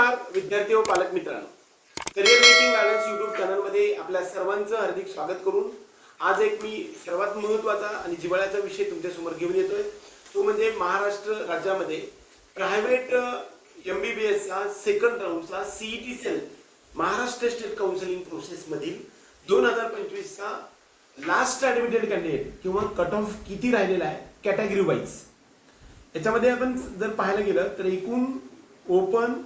नमस्कार विद्यार्थी व पालक मित्रांनो. करिअर मेकिंग गार्डन्स युट्यूब चॅनलमध्ये आपल्या सर्वांचं हार्दिक स्वागत करून आज एक मी सर्वात महत्त्वाचा आणि जिव्हाळ्याचा विषय तुमच्यासमोर घेऊन येतोय. तो म्हणजे महाराष्ट्र राज्यामध्ये प्रायव्हेट एम बी बी एसचा second राऊंडचा CET cell Maharashtra state counselling प्रोसेसमधील दोन हजार पंचवीसचा लास्ट ॲडमिटेड कॅन्डिडेट किंवा कट ऑफ किती राहिलेला आहे कॅटेगरी वाईज याच्यामध्ये आपण जर पाहायला गेलं तर एकूण open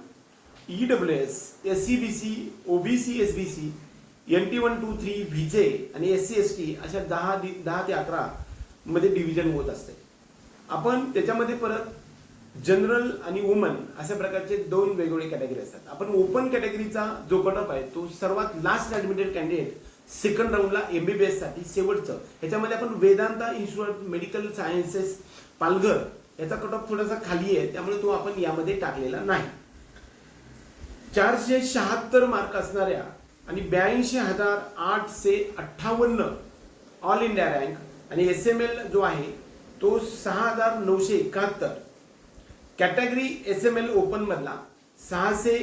E W S S C B C OBC S B C N T one two three VJ आणि एस सी एस टी अशा दहा दि- दहा ते अकरा मध्ये डिव्हिजन होत असते. आपण त्याच्यामध्ये परत जनरल आणि वुमन अशा प्रकारचे दोन वेगवेगळे कॅटेगरी असतात. आपण ओपन कॅटेगरीचा जो कटअप आहे तो सर्वात लास्ट ॲडमिटेड कॅन्डिडेट सेकंड राऊंडला एमबीबीएससाठी शेवटचं. ह्याच्यामध्ये आपण Vedanta institute medical sciences Palghar याचा कट ऑफ थोडासा खाली आहे त्यामुळे तो आपण यामध्ये टाकलेला नाही. चारशे शहात्तर मार्क असणाऱ्या आणि ब्याऐंशी हजार आठशे अठ्ठावन्न ऑल इंडिया रँक आणि एस एम एल जो आहे तो सहा हजार नऊशे एकाहत्तर. कॅटेगरी एस एम एल ओपनमधला सहाशे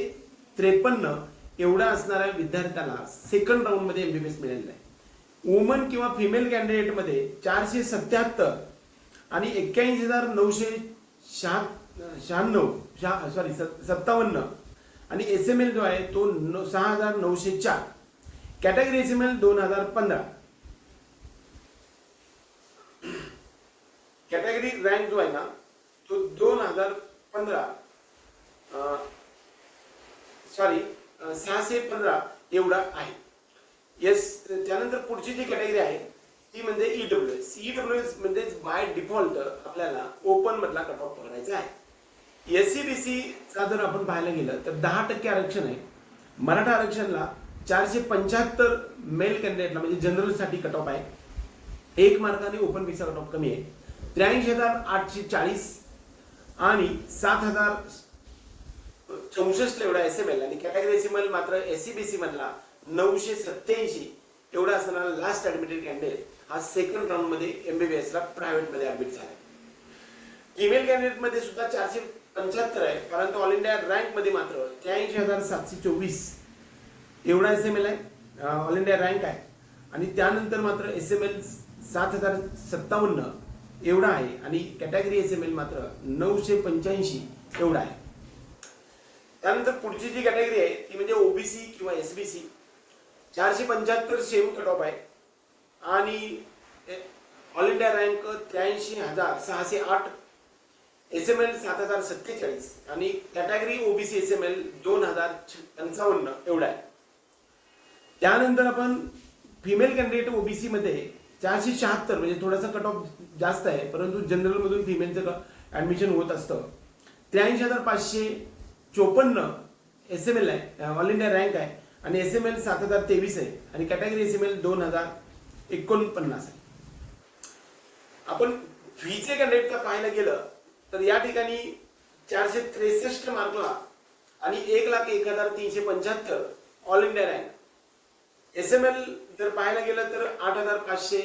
त्रेपन्न एवढा असणाऱ्या विद्यार्थ्याला सेकंड राऊंडमध्ये एम बी बी एस मिळालेलं आहे. वुमन किंवा फिमेल कॅन्डिडेटमध्ये चारशे सत्याहत्तर आणि एक्क्याऐंशी हजार नऊशे शहा शहाण्णव शहा सॉरी सत्तावन्न. आणि एस एम एल जो आहे तो न- सहा हजार नऊशे चार. कॅटेगरी एस एम एल दोन हजार पंधरा. कॅटेगरी रँक जो आहे ना तो दोन हजार पंधरा सॉरी सहाशे पंधरा एवढा आहे. येस त्यानंतर पुढची जी कॅटेगरी आहे ती म्हणजे ईडब्ल्यू एस ईडब्ल्यू एस म्हणजे बाय डिफॉल्ट आपल्याला ओपन मधला कट ऑफ पकडायचा आहे. एस सी बी सीचा जर आपण पाहायला गेलं तर दहा टक्के आरक्षण आहे. मराठा आरक्षणला चारशे पंच्याहत्तर मेल कॅन्डिडेटला म्हणजे जनरलसाठी कट ऑफ आहे. एक मार्काने ओपन पीचा कट ऑफ कमी आहे. त्र्याऐंशी हजार आठशे चाळीस आणि सात हजार चौसष्ट एवढा एस एम एल आणि कॅटेगरी एस एम एल मात्र एस सी बी सी मधला नऊशे सत्याऐंशी एवढा असणारा लास्ट ऍडमिटेड कॅन्डिडेट हा सेकंड राऊंडमध्ये एमबीबीएस प्रायव्हेटमध्ये ऍडमिट झाला फिमेल कॅन्डिडेटमध्ये सुद्धा चारशे पंच्याहत्तर आहे परंतु ऑल इंडिया रँकमध्ये मात्र त्र्याऐंशी हजार सातशे चोवीस. एवढा एस एम एल आहे. ऑल इंडिया रँक आहे. आणि त्यानंतर मात्र एस एम एल सात हजार सत्तावन्न एवढा आहे. आणि कॅटेगरी एस एम एल मात्र नऊशे पंच्याऐंशी एवढा आहे. त्यानंतर पुढची जी कॅटेगरी आहे ती म्हणजे ओबीसी किंवा एस बी सी चारशे पंच्याहत्तर सेम कट ऑफ आहे. आणि ऑल इंडिया रँक त्र्याऐंशी हजार सहाशे आठ एस एम एल सात हजार सत्तेचाळीस आणि category OBC S M L दोन हजार पंचावन्न एवढा आहे. त्यानंतर आपण फिमेल कॅन्डिडेट ओबीसी मध्ये चारशे शहात्तर म्हणजे थोडासा कट ऑफ जास्त आहे परंतु जनरल मधून फिमेलचं ऍडमिशन होत असतं. त्र्याऐंशी हजार पाचशे चोपन्न एस एम एल आहे ऑल इंडिया रँक आहे आणि एस एम एल सात हजार तेवीस आहे आणि कॅटेगरी एस एम एल दोन हजार एकोणपन्नास आहे. आपण फीचे कॅन्डिडेट पाहायला गेलं? तर या ठिकाणी चारशे त्रेसष्ट मार्कला आणि एक लाख एक हजार तीनशे पंच्याहत्तर all India rank S M L जर पाहायला गेलं तर आठ हजार पाचशे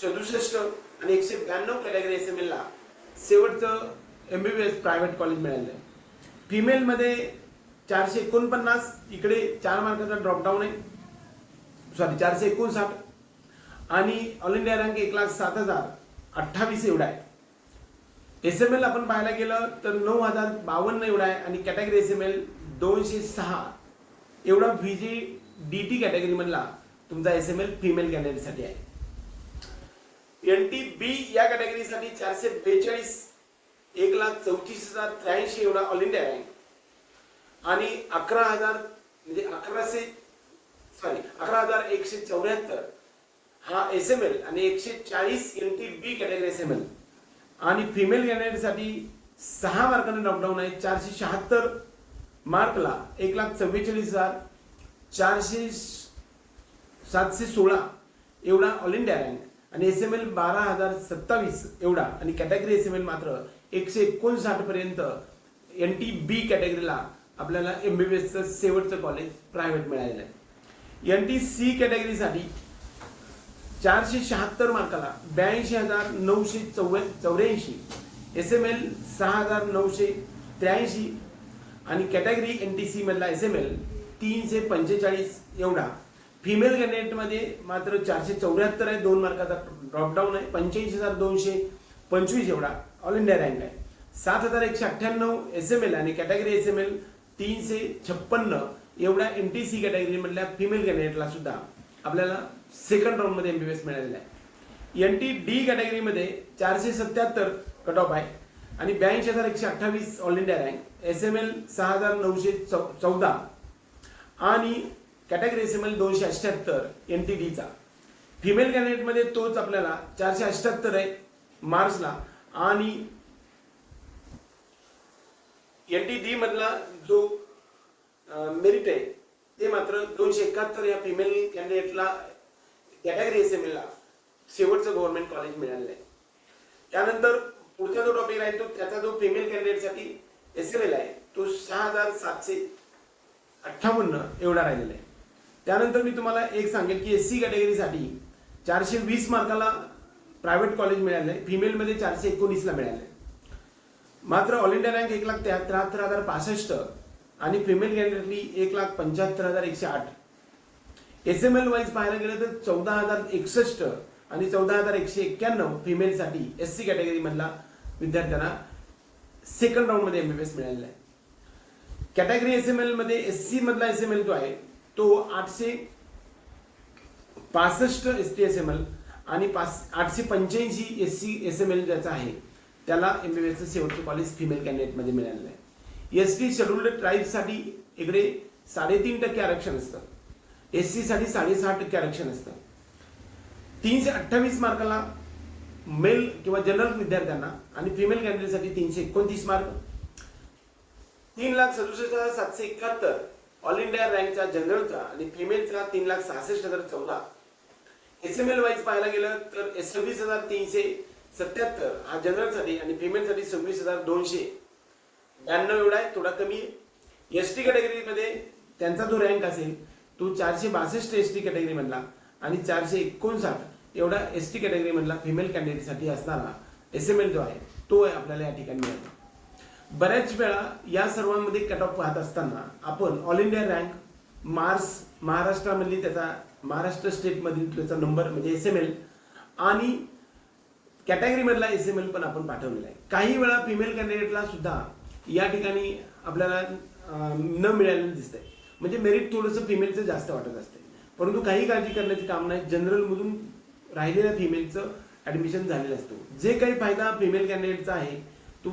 सदुसष्ट आणि एकशे ब्याण्णव कॅटेगरी एस एम एलला शेवटचं M B B S private college मिळालं आहे. फिमेलमध्ये चारशे एकोणपन्नास इकडे चार मार्काचा ड्रॉपडाऊन आहे. सॉरी चारशे एकोणसाठ आणि ऑल इंडिया रँक एक लाख सात हजार अठ्ठावीस एवढा आहे. एस एम एल आपण पाहायला गेलं तर नऊ हजार बावन्न एवढा आहे आणि कॅटेगरी एस एम एल दोनशे सहा. एवढा V G D T category मधला तुमचा एस एम एल फिमेल कॅटेगरीसाठी आहे. एन टी बी या कॅटेगरीसाठी चारशे बेचाळीस एक लाख चौतीस हजार त्र्याऐंशी एवढा ऑल इंडिया आहे. आणि अकरा हजार म्हणजे अकराशे सॉरी अकरा हजार एकशे चौऱ्याहत्तर हा एस एम एल आणि एकशे चाळीस N T B category S M L आणि फिमेल कॅन्डिडेटसाठी सहा मार्काने लॉकडाऊन आहे. चारशे शहात्तर मार्कला एक लाख चव्वेचाळीस हजार चारशे सातशे सोळा एवढा ऑल इंडिया रँक आणि एस एम एल बारा हजार सत्तावीस एवढा आणि कॅटेगरी एस एम एल मात्र एकशे एकोणसाठपर्यंत एन टी बी कॅटेगरीला आपल्याला एम बी बी एसचं शेवटचं कॉलेज प्रायव्हेट मिळालेलं आहे. एन टी सी कॅटेगरीसाठी चारशे शहात्तर मार्काला ब्याऐंशी हजार नऊशे चौऱ्या चौऱ्याऐंशी. एस एम एल सहा हजार नऊशे त्र्याऐंशी. आणि कॅटेगरी एन टी सी मधला एस एम एल तीनशे पंचेचाळीस एवढा. फिमेल कॅन्डिडेटमध्ये मात्र चारशे चौऱ्याहत्तर आहे. दोन मार्काचा ड्रॉपडाऊन आहे. पंच्याऐंशी हजार दोनशे पंचवीस एवढा. ऑल इंडिया रँक आहे. सात हजार एकशे अठ्ठ्याण्णव एस एम एल आणि कॅटेगरी एस एम एल तीनशे छप्पन्न एवढ्या एम टी सी कॅटेगरीमधल्या फिमेल कॅन्डिडेटला सुद्धा. आपल्याला सेकंड राऊंडमध्ये एम बी बी एस मिळालेला आहे. एन टी डी कॅटेगरीमध्ये चारशे सत्याहत्तर कट ऑफ आहे. आणि ब्याऐंशी हजार एकशे अठ्ठावीस all India rank S M L सहा हजार नऊशे चौ चौदा. आणि कॅटेगरी एस एम एल दोनशे अठ्ठ्याहत्तर एन टी डीचा फिमेल कॅन्डिडेटमध्ये तोच आपल्याला चारशे अठ्ठ्याहत्तर आहे मार्चला आणि एन टी डी मधला जो मेरिट आहे ते मात्र दोनशे एकाहत्तर या फिमेल कॅन्डिडेटला कॅटेगरी एस एम एलला शेवटचं गव्हर्नमेंट कॉलेज मिळालेलं आहे. त्यानंतर पुढचा जो टॉपिक आहे तो त्याचा जो फिमेल कॅन्डिडेटसाठी एस एम एल आहे तो सहा हजार सातशे अठ्ठावन्न एवढा राहिलेला आहे. त्यानंतर मी तुम्हाला एक सांगेल की एस सी कॅटेगरीसाठी चारशे वीस मार्काला प्रायव्हेट कॉलेज मिळालं आहे. फिमेलमध्ये चारशे एकोणीसला मिळालं आहे. मात्र ऑल इंडिया रँक एक लाख त्र्याहत्तर हजार पासष्ट आणि फिमेल कॅन्डिडेटली एक लाख पंच्याहत्तर हजार एकशे आठ. एस एम एल वाईज पाहायला गेलं तर चौदा हजार एकसष्ट आणि चौदा हजार एकशे एक्क्याण्णव फिमेलसाठी एस सी कॅटेगरीमधला विद्यार्थ्यांना सेकंड राऊंडमध्ये एम बी एस मिळालेला आहे. कॅटेगरी एस एम एलमध्ये एस सी मधला एस एम एल जो आहे तो आठशे पासष्ट S T S M L आणि पाच आठशे पंच्याऐंशी S C S M L ज्याचा आहे त्याला एम बी बी शेवटचं कॉलेज फिमेल कॅन्डिडेटमध्ये मिळालेलं आहे. एस टी शेड्युल्ड ट्राईबसाठी इकडे साडेतीन टक्के आरक्षण असतं. एस सी साठी साडेसहा टक्के आरक्षण असतं. तीनशे अठ्ठावीस मार्काला मेल किंवा जनरल विद्यार्थ्यांना आणि फिमेल कॅन्डिडेटसाठी तीनशे एकोणतीस मार्क. तीन लाख सदुसष्ट हजार सातशे एकाहत्तर. ऑल इंडिया रँकचा जनरलचा आणि फिमेलचा तीन लाख सहासष्ट हजार चौदा. एस एम एल वाईज पाहायला गेलं तर सव्वीस हजार तीनशे सत्याहत्तर हा जनरलसाठी आणि फिमेलसाठी सव्वीस हजार दोनशे. ब्याण्णव एवढा आहे थोडा कमी आहे. एस टी कॅटेगरीमध्ये त्यांचा जो रँक असेल तो चारशे बासष्ट एस टी कॅटेगरीमधला आणि चारशे एकोणसाठ एवढा एस टी कॅटेगरीमधला फिमेल कॅन्डिडेटसाठी असणारा एस एम एल जो आहे तो आपल्याला या ठिकाणी मिळतो बऱ्याच वेळा या सर्वांमध्ये कट ऑफ पाहत असताना आपण ऑल इंडिया रँक मार्स महाराष्ट्रामधली त्याचा महाराष्ट्र स्टेटमधील त्याचा नंबर म्हणजे एस एम एल आणि कॅटेगरीमधला एस एम एल पण आपण पाठवलेला आहे. काही वेळा फिमेल कॅन्डिडेटला सुद्धा या ठिकाणी आपल्याला न मिळालेलं दिसतंय. म्हणजे मेरिट थोडंसं फिमेलचं जास्त वाटत असते परंतु काही काळजी करण्याची काम नाही. जनरलमधून राहिलेल्या फिमेलचं ऍडमिशन झालेलं असतं. जे काही फायदा फिमेल कॅन्डिडेटचा आहे तो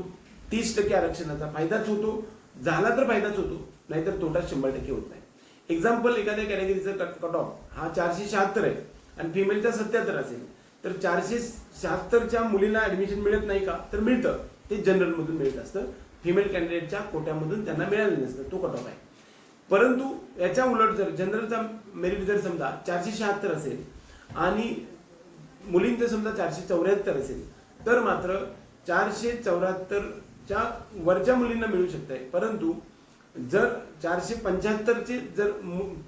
तीस टक्के आरक्षणाचा फायदाच होतो. झाला तर फायदाच होतो. नाहीतर तोटा शंभर टक्के होत नाही. एक्झाम्पल एखाद्या कॅटेगरीचा कट कट ऑफ हा चारशे शहात्तर आहे. आणि फिमेलचा सत्याहत्तर असेल. तर चारशे शहात्तरच्या मुलींना ऍडमिशन मिळत नाही का? तर मिळतं. ते जनरलमधून मिळत असतं. फिमेल कॅन्डिडेटच्या कोट्यामधून त्यांना मिळालं नसतं तो कट ऑफ आहे परंतु याच्या उलट जर जनरलचा मेरिट जर समजा चारशे शहात्तर असेल आणि मुलींचं समजा चारशे चौऱ्याहत्तर असेल तर मात्र चारशे चौऱ्याहत्तरच्या वरच्या मुलींना मिळू शकत आहे परंतु जर चारशे पंच्याहत्तरचे जर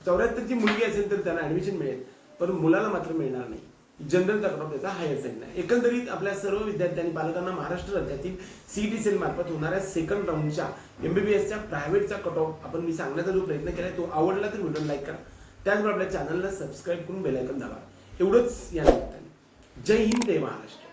चौऱ्याहत्तरची मुलगी असेल तर त्यांना ऍडमिशन मिळेल पण मुलाला मात्र मिळणार नाही. जनरल कट त्याचा हायर साईड आहे एकंदरीत आपल्या सर्व विद्यार्थ्यांनी पालकांना महाराष्ट्र राज्यातील सीईटी सेल मार्फत होणाऱ्या सेकंड राऊंडच्या एमबीबीएसच्या प्रायव्हेटचा कट ऑफ आपण मी सांगण्याचा जो प्रयत्न केलाय तो आवडला तर व्हिडिओ लाईक करा. त्याचबरोबर आपल्या चॅनलला सबस्क्राईब करून बेलायकन दाबा. एवढंच या निमित्ताने. जय हिंद जय महाराष्ट्र.